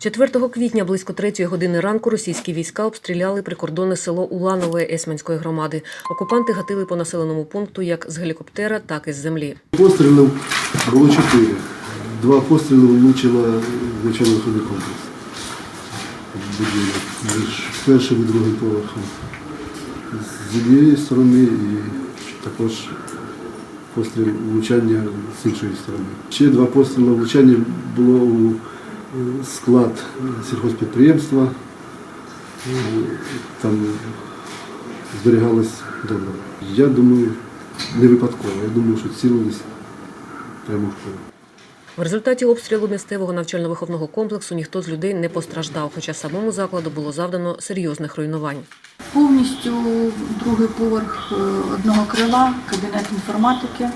4 квітня близько 3 години ранку російські війська обстріляли прикордонне село Уланове Есманської громади. Окупанти гатили по населеному пункту як з гелікоптера, так і з землі. Пострілів було чотири. Два постріли влучило в навчально-виховний комплекс. Між першим і другим поверхом. З однієї сторони і також постріл влучання з іншої сторони. Ще два постріли влучання було у склад сільхозпідприємства. Е, Там зберігалось добре. Я думаю, не випадково. Я думаю, що цілились прямо в поле. В результаті обстрілу місцевого навчально-виховного комплексу ніхто з людей не постраждав, хоча самому закладу було завдано серйозних руйнувань. Повністю другий поверх е, одного крила, кабінет інформатики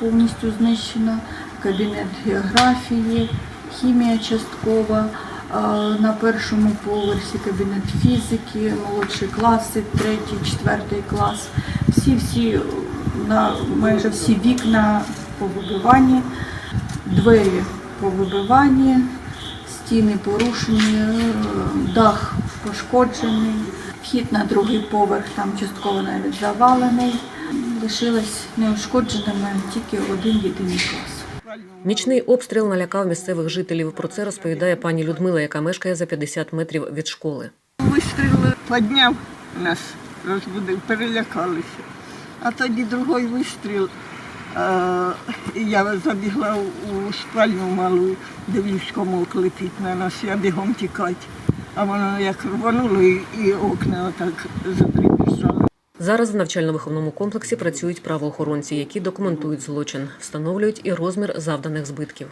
повністю знищено, кабінет географії, хімія часткова. На першому поверсі кабінет фізики, молодші класи, третій, четвертий клас. Всі, всі, на майже всі вікна повибивані, двері повибивані, стіни порушені, е, дах пошкоджений, вхід на другий поверх там частково навіть завалений. Лишилось неушкодженими тільки один єдиний клас. Нічний обстріл налякав місцевих жителів. Про це розповідає пані Людмила, яка мешкає за 50 метрів від школи. Вистріли підняв нас, розбудив, перелякалися. А тоді другий вистріл. е, я забігла у спальню малу, де військомо летить на нас, я бігом тікати. А воно як рвануло і, окна отак затріпісали. Зараз в навчально-виховному комплексі працюють правоохоронці, які документують злочин, встановлюють і розмір завданих збитків.